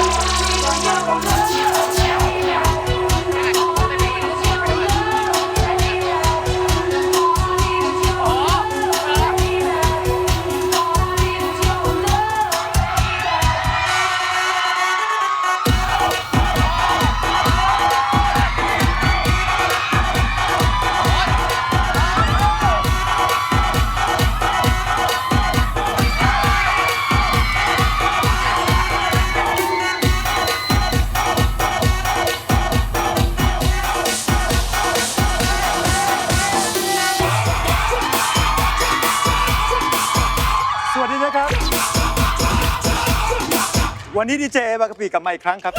ส นะครับ วันนี้ดีเจบากะปีกลับมาอีกครั้งครับ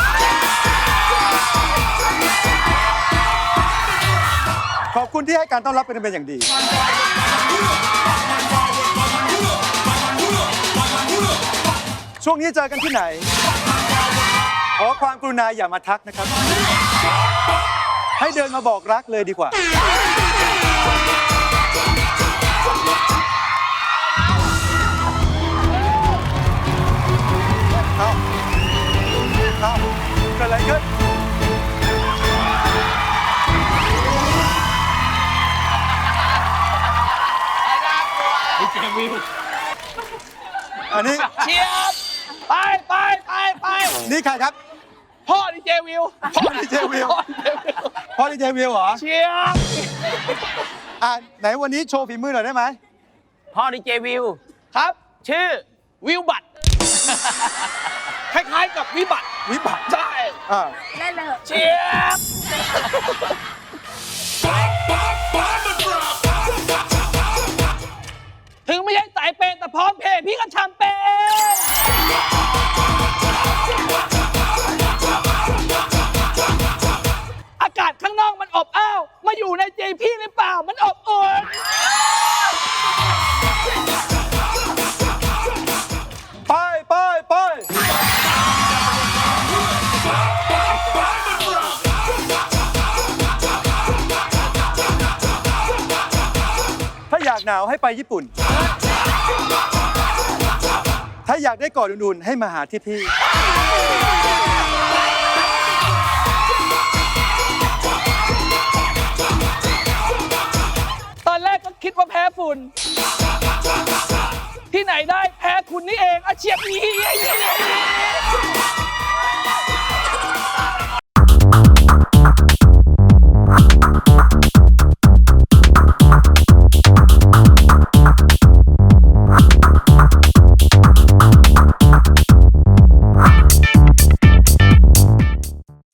ขอบคุณที่ให้การต้อนรับเป็นเป็นอย่างดี ช่วงนี้เจอกันที่ไหน ขอความกรุณาอย่ามาทักนะครับ ให้เดินมาบอกรักเลยดีกว่า อาเกิดอะไรขึ้นอันนี้เชียบไปไปไปไปนี่ใครครับ พ่อดีเจวิวพ่อดีเจวิวพ่อดีเจวิวเหรอเชียบอะไหนวันนี้โชว์ฝีมือหน่อยได้ไหมพ่อดีเจวิวครับ ชื่อวิวบัตรคล้ายๆกับวิบัติ วิบัติใช่อ่าเชียบถึงไม่ใช่สายเปย์แต่พร้อมเพย์พี่ก็ทำเป็นอากาศข้างนอกมันอบอ้าว มาอยู่ในใจพี่ ถ้าอยากหนาวให้ไปญี่ปุ่น ถ้าอยากได้กอดอุ่นๆให้มาหาที่พี่ ตอนแรกก็คิดว่าแพ้ฝุ่น ที่ไหนได้แพ้คุณนี่เองอาเชียบนี้